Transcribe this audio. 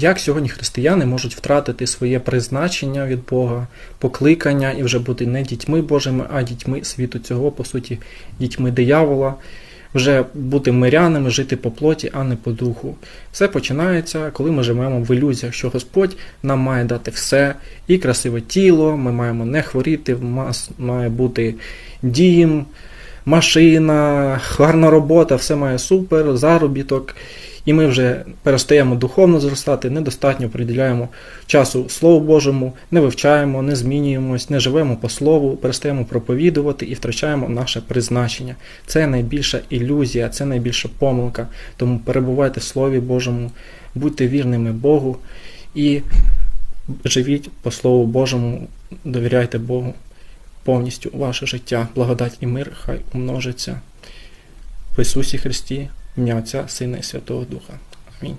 Як сьогодні християни можуть втратити своє призначення від Бога, покликання і вже бути не дітьми Божими, а дітьми світу цього, по суті, дітьми диявола, вже бути мирянами, жити по плоті, а не по духу. Все починається, коли ми живемо в ілюзіях, що Господь нам має дати все, і красиве тіло, ми маємо не хворіти, в нас має бути дім, машина, гарна робота, все має супер, заробіток. І ми вже перестаємо духовно зростати, недостатньо приділяємо часу Слову Божому, не вивчаємо, не змінюємось, не живемо по слову, перестаємо проповідувати і втрачаємо наше призначення. Це найбільша ілюзія, це найбільша помилка. Тому перебувайте в Слові Божому, будьте вірними Богу і живіть по Слову Божому, довіряйте Богу повністю ваше життя. Благодать і мир хай умножиться в Ісусі Христі, Отця, Сина і Святого Духа. Амінь.